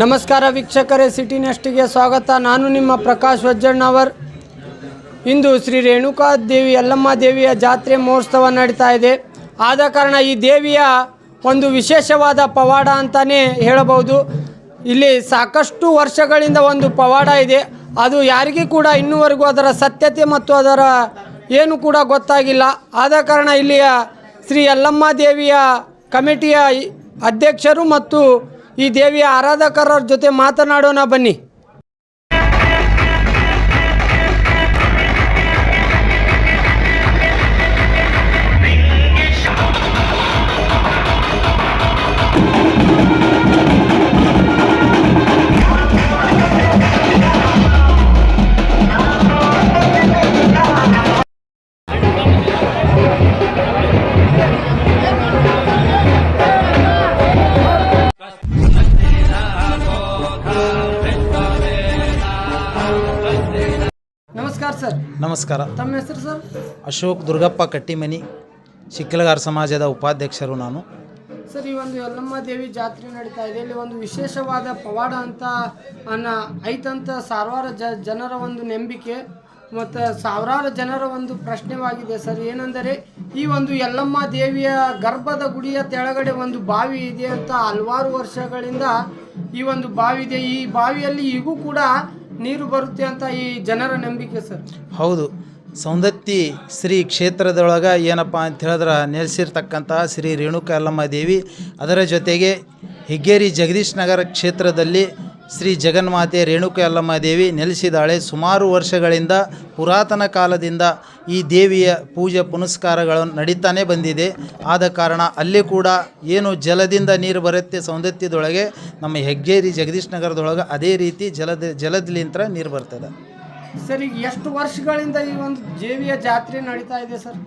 ನಮಸ್ಕಾರ ವೀಕ್ಷಕರೇ, ಸಿಟಿ ನೆಸ್ಟಿಗೆ ಸ್ವಾಗತ. ನಾನು ನಿಮ್ಮ ಪ್ರಕಾಶ್ ವಜ್ಜಣ್ಣವರ್ ಇಂದು ಶ್ರೀ ರೇಣುಕಾ ದೇವಿ, ಯಲ್ಲಮ್ಮ ದೇವಿಯ ಜಾತ್ರೆ ಮಹೋತ್ಸವ ನಡೀತಾ ಇದೆ. ಆದ ಕಾರಣ ಈ ದೇವಿಯ ಒಂದು ವಿಶೇಷವಾದ ಪವಾಡ ಅಂತಲೇ ಹೇಳಬಹುದು. ಇಲ್ಲಿ ಸಾಕಷ್ಟು ವರ್ಷಗಳಿಂದ ಒಂದು ಪವಾಡ ಇದೆ. ಅದು ಯಾರಿಗೂ ಕೂಡ ಇನ್ನೂವರೆಗೂ ಅದರ ಸತ್ಯತೆ ಮತ್ತು ಅದರ ಏನು ಕೂಡ ಗೊತ್ತಾಗಿಲ್ಲ. ಆದ ಕಾರಣ ಇಲ್ಲಿಯ ಶ್ರೀ ಯಲ್ಲಮ್ಮ ದೇವಿಯ ಕಮಿಟಿಯ ಅಧ್ಯಕ್ಷರು ಮತ್ತು ಈ ದೇವಿಯ ಆರಾಧಕರ ಜೊತೆ ಮಾತನಾಡೋಣ ಬನ್ನಿ ಸರ್. ನಮಸ್ಕಾರ. ತಮ್ಮ ಹೆಸರು ಸರ್? ಅಶೋಕ್ ದುರ್ಗಪ್ಪ ಕಟ್ಟಿಮನಿ ಶಿಕ್ಕಲಗಾರ ಸಮಾಜದ ಉಪಾಧ್ಯಕ್ಷರು ನಾನು. ಸರ್ ಈ ಒಂದು ಯಲ್ಲಮ್ಮ ದೇವಿ ಜಾತ್ರೆ ನಡೀತಾ ಇದೆ. ಇಲ್ಲಿ ಒಂದು ವಿಶೇಷವಾದ ಪವಾಡ ಅಂತ ಅನ್ನ ಐತಂತ ಸಾವಿರಾರು ಜ ಜನರ ಒಂದು ನಂಬಿಕೆ ಮತ್ತು ಸಾವಿರಾರು ಜನರ ಒಂದು ಪ್ರಶ್ನೆವಾಗಿದೆ ಸರ್. ಏನೆಂದರೆ ಈ ಒಂದು ಯಲ್ಲಮ್ಮ ದೇವಿಯ ಗರ್ಭದ ಗುಡಿಯ ತೆಳಗಡೆ ಒಂದು ಬಾವಿ ಇದೆ ಅಂತ ಹಲವಾರು ವರ್ಷಗಳಿಂದ ಈ ಒಂದು ಬಾವಿ ಇದೆ ಈ ಬಾವಿಯಲ್ಲಿ ಈಗೂ ಕೂಡ ನೀರು ಬರುತ್ತೆ ಅಂತ ಈ ಜನರ ನಂಬಿಕೆ ಸರ್. ಹೌದು. ಸೌಂದತ್ತಿ ಶ್ರೀ ಕ್ಷೇತ್ರದೊಳಗೆ ಏನಪ್ಪ ಅಂತ ಹೇಳಿದ್ರೆ ನೆಲೆಸಿರ್ತಕ್ಕಂತಹ ಶ್ರೀ ರೇಣುಕಲ್ಲಮ್ಮ ದೇವಿ. ಅದರ ಜೊತೆಗೆ ಹಿಗ್ಗೇರಿ ಜಗದೀಶ್ ನಗರ ಕ್ಷೇತ್ರದಲ್ಲಿ ಶ್ರೀ ಜಗನ್ಮಾತೆ ರೇಣುಕ ಯಲ್ಲಮ್ಮ ದೇವಿ ನೆಲೆಸಿದಾಳೆ ಸುಮಾರು ವರ್ಷಗಳಿಂದ ಪುರಾತನ ಕಾಲದಿಂದ ಈ ದೇವಿಯ ಪೂಜೆ ಪುನಸ್ಕಾರಗಳು ನಡೀತಾನೆ ಬಂದಿದೆ. ಆದ ಕಾರಣ ಅಲ್ಲಿ ಕೂಡ ಏನು ಜಲದಿಂದ ನೀರು ಬರುತ್ತೆ ಸೌಂದತ್ಯದೊಳಗೆ ನಮ್ಮ ಹೆಗ್ಗೇರಿ ಜಗದೀಶ್ ನಗರದೊಳಗೆ ಅದೇ ರೀತಿ ಜಲದ ಜಲದಲಿಂತ್ರ ನೀರು ಬರ್ತದೆ. ಸರ್ ಈಗ ಎಷ್ಟು ವರ್ಷಗಳಿಂದ ಈ ಒಂದು ದೇವಿಯ ಜಾತ್ರೆ ನಡೀತಾ ಇದೆ ಸರ್?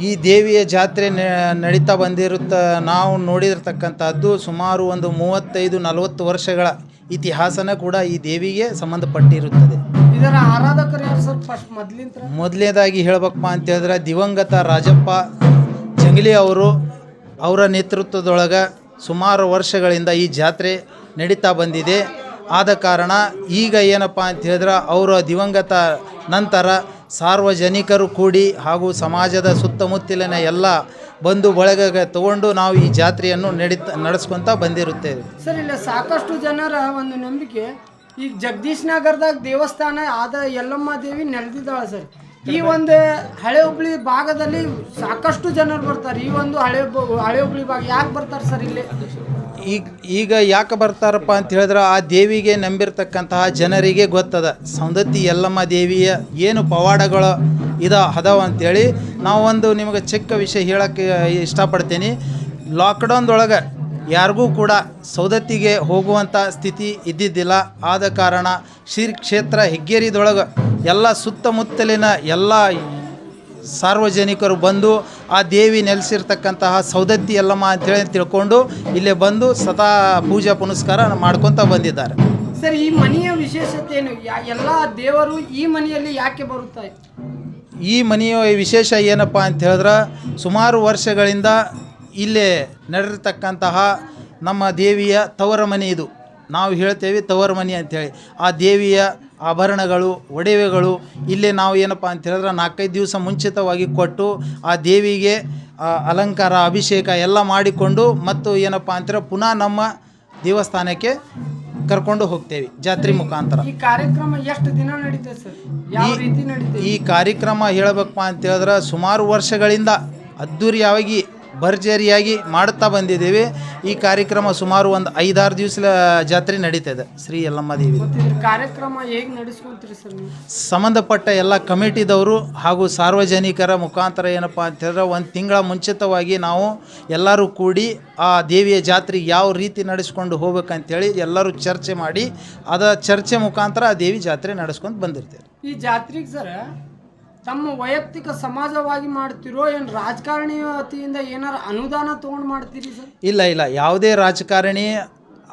ಈ ದೇವಿಯ ಜಾತ್ರೆ ನ- ನಡೀತಾ ಬಂದಿರುತ್ತ ನಾವು ನೋಡಿರತಕ್ಕಂಥದ್ದು ಸುಮಾರು ಒಂದು ಮೂವತ್ತೈದು ನಲವತ್ತು ವರ್ಷಗಳ ಇತಿಹಾಸನ ಕೂಡ ಈ ದೇವಿಗೆ ಸಂಬಂಧಪಟ್ಟಿರುತ್ತದೆ. ಇದರ ಆರಾಧಕರು ಯಾರು ಸರ್ ಫಸ್ಟ್ ಮೊದ್ಲಿಂತ್ರ? ಮೊದಲನೇದಾಗಿ ಹೇಳ್ಬೇಕಪ್ಪ ಅಂತ ಹೇಳಿದ್ರೆ ದಿವಂಗತ ರಾಜಪ್ಪ ಜಂಗಲಿ ಅವರು ಅವರ ನೇತೃತ್ವದೊಳಗೆ ಸುಮಾರು ವರ್ಷಗಳಿಂದ ಈ ಜಾತ್ರೆ ನಡೀತಾ ಬಂದಿದೆ. ಆದ ಕಾರಣ ಈಗ ಏನಪ್ಪ ಅಂತ ಹೇಳಿದ್ರೆ ಅವರ ದಿವಂಗತ ನಂತರ ಸಾರ್ವಜನಿಕರು ಕೂಡಿ ಹಾಗೂ ಸಮಾಜದ ಸುತ್ತಮುತ್ತಲಿನ ಎಲ್ಲ ಬಂಧು ಬಳಗ ತಗೊಂಡು ನಾವು ಈ ಜಾತ್ರೆಯನ್ನು ನಡೀತ, ನಡೆಸ್ಕೊತ ಬಂದಿರುತ್ತೇವೆ. ಸರ್, ಇಲ್ಲ, ಸಾಕಷ್ಟು ಜನರ ಒಂದು ನಂಬಿಕೆ. ಈಗ ಜಗದೀಶ್ ನಗರದಾಗ ದೇವಸ್ಥಾನ ಆದ ಯಲ್ಲಮ್ಮ ದೇವಿ ನೆಲೆದಿದ್ದಾಳೆ ಸರ್. ಈ ಒಂದು ಹಳೆ ಹುಬ್ಳಿ ಭಾಗದಲ್ಲಿ ಸಾಕಷ್ಟು ಜನರು ಬರ್ತಾರೆ. ಈ ಒಂದು ಹಳೆ ಹಳೆ ಹುಬ್ಳಿ ಭಾಗ ಯಾಕೆ ಬರ್ತಾರೆ ಸರ್ ಇಲ್ಲಿ? ಈಗ ಈಗ ಯಾಕೆ ಬರ್ತಾರಪ್ಪ ಅಂತ ಹೇಳಿದ್ರೆ ಆ ದೇವಿಗೆ ನಂಬಿರ್ತಕ್ಕಂತಹ ಜನರಿಗೆ ಗೊತ್ತದ. ಸೌಂದತಿ ಯಲ್ಲಮ್ಮ ದೇವಿಯ ಏನು ಪವಾಡಗಳು ಇದ ಅದಾವ ನಾವು ಒಂದು ನಿಮಗೆ ಚಿಕ್ಕ ವಿಷಯ ಹೇಳೋಕ್ಕೆ ಇಷ್ಟಪಡ್ತೀನಿ. ಲಾಕ್ಡೌನ್ದೊಳಗೆ ಯಾರಿಗೂ ಕೂಡ ಸೌದತ್ತಿಗೆ ಹೋಗುವಂಥ ಸ್ಥಿತಿ ಇದ್ದಿದ್ದಿಲ್ಲ. ಆದ ಕಾರಣ ಶ್ರೀ ಕ್ಷೇತ್ರ ಹೆಗ್ಗೇರಿದೊಳಗೆ ಎಲ್ಲ ಸುತ್ತಮುತ್ತಲಿನ ಎಲ್ಲ ಸಾರ್ವಜನಿಕರು ಬಂದು ಆ ದೇವಿ ನೆಲೆಸಿರ್ತಕ್ಕಂತಹ ಸೌದತ್ತಿ ಎಲ್ಲಮ್ಮ ಅಂತೇಳಿ ತಿಳ್ಕೊಂಡು ಇಲ್ಲೇ ಬಂದು ಸದಾ ಪೂಜಾ ಪುನಸ್ಕಾರ ಮಾಡ್ಕೊತ ಬಂದಿದ್ದಾರೆ. ಸರ್ ಈ ಮನೆಯ ವಿಶೇಷತೆ ಏನು? ಎಲ್ಲ ದೇವರು ಈ ಮನೆಯಲ್ಲಿ ಯಾಕೆ ಬರುತ್ತಾರೆ ಈ ಮನೆಯ ವಿಶೇಷ ಏನಪ್ಪ ಅಂತ ಹೇಳಿದ್ರೆ ಸುಮಾರು ವರ್ಷಗಳಿಂದ ಇಲ್ಲೇ ನಡೆದಿರ್ತಕ್ಕಂತಹ ನಮ್ಮ ದೇವಿಯ ತವರ ಮನೆ ಇದು. ನಾವು ಹೇಳ್ತೇವೆ ತವರ ಮನೆ ಅಂಥೇಳಿ ಆ ದೇವಿಯ ಆಭರಣಗಳು ಒಡವೆಗಳು ಇಲ್ಲೇ ನಾವು ಏನಪ್ಪ ಅಂತ ಹೇಳಿದ್ರೆ ನಾಲ್ಕೈದು ದಿವಸ ಮುಂಚಿತವಾಗಿ ಕೊಟ್ಟು ಆ ದೇವಿಗೆ ಅಲಂಕಾರ ಅಭಿಷೇಕ ಎಲ್ಲ ಮಾಡಿಕೊಂಡು ಮತ್ತು ಏನಪ್ಪ ಅಂತಾರೆ ಪುನಃ ನಮ್ಮ ದೇವಸ್ಥಾನಕ್ಕೆ ಕರ್ಕೊಂಡು ಹೋಗ್ತೇವೆ ಜಾತ್ರೆ ಮುಖಾಂತರ. ಈ ಕಾರ್ಯಕ್ರಮ ಎಷ್ಟು ದಿನ ನಡೀತದೆ ಸರ್? ಯಾವ ಈ- ರೀತಿ ನಡೀತದೆ? ಈ ಕಾರ್ಯಕ್ರಮ ಹೇಳಬೇಕಪ್ಪ ಅಂತ ಹೇಳಿದ್ರೆ ಸುಮಾರು ವರ್ಷಗಳಿಂದ ಅದ್ಧೂರಿಯಾಗಿ ಭರ್ಜರಿಯಾಗಿ ಮಾಡುತ್ತಾ ಬಂದಿದ್ದೇವೆ. ಈ ಕಾರ್ಯಕ್ರಮ ಸುಮಾರು ಒಂದು ಐದಾರು ದಿವಸ ಜಾತ್ರೆ ನಡೀತದೆ. ಶ್ರೀ ಯಲ್ಲಮ್ಮ ದೇವಿ. ಕಾರ್ಯಕ್ರಮ ಹೇಗೆ ನಡೆಸ್ಕೊಂತೀರಿ ಸರ್ ಸಂಬಂಧಪಟ್ಟ ಎಲ್ಲ ಕಮಿಟಿದವರು ಹಾಗೂ ಸಾರ್ವಜನಿಕರ ಮುಖಾಂತರ ಏನಪ್ಪ ಅಂತ ಹೇಳಿದ್ರೆ ಒಂದು ತಿಂಗಳ ಮುಂಚಿತವಾಗಿ ನಾವು ಎಲ್ಲರೂ ಕೂಡಿ ಆ ದೇವಿಯ ಜಾತ್ರೆಗೆ ಯಾವ ರೀತಿ ನಡೆಸ್ಕೊಂಡು ಹೋಗ್ಬೇಕಂತೇಳಿ ಎಲ್ಲರೂ ಚರ್ಚೆ ಮಾಡಿ ಅದ ಚರ್ಚೆ ಮುಖಾಂತರ ಆ ದೇವಿ ಜಾತ್ರೆ ನಡೆಸ್ಕೊಂಡು ಬಂದಿರ್ತೇವೆ. ಈ ಜಾತ್ರೆಗೆ ಸರ್ ತಮ್ಮ ವೈಯಕ್ತಿಕ ಸಮಾಜವಾಗಿ ಮಾಡ್ತಿರೋ ಏನು ರಾಜಕಾರಣಿ ವತಿಯಿಂದ ಏನಾರ ಅನುದಾನ ತೊಗೊಂಡು ಮಾಡ್ತೀರಿ ಸರ್? ಇಲ್ಲ ಇಲ್ಲ. ಯಾವುದೇ ರಾಜಕಾರಣಿ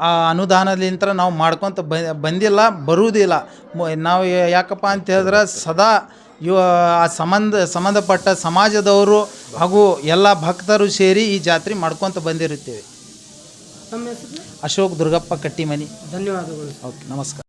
ಆ ಅನುದಾನದಿಂದ ನಾವು ಮಾಡ್ಕೊತ ಬ ಬಂದಿಲ್ಲ ಬರುವುದಿಲ್ಲ. ನಾವು ಯಾಕಪ್ಪ ಅಂತ ಹೇಳಿದ್ರೆ ಸದಾ ಇವ ಆ ಸಂಬಂಧ ಸಂಬಂಧಪಟ್ಟ ಸಮಾಜದವರು ಹಾಗೂ ಎಲ್ಲ ಭಕ್ತರು ಸೇರಿ ಈ ಜಾತ್ರೆ ಮಾಡ್ಕೊತ ಬಂದಿರುತ್ತೇವೆ. ತಮ್ಮ ಹೆಸರು? ಅಶೋಕ್ ದುರ್ಗಪ್ಪ ಕಟ್ಟಿಮನಿ. ಧನ್ಯವಾದಗಳು ಓಕೆ ನಮಸ್ಕಾರ.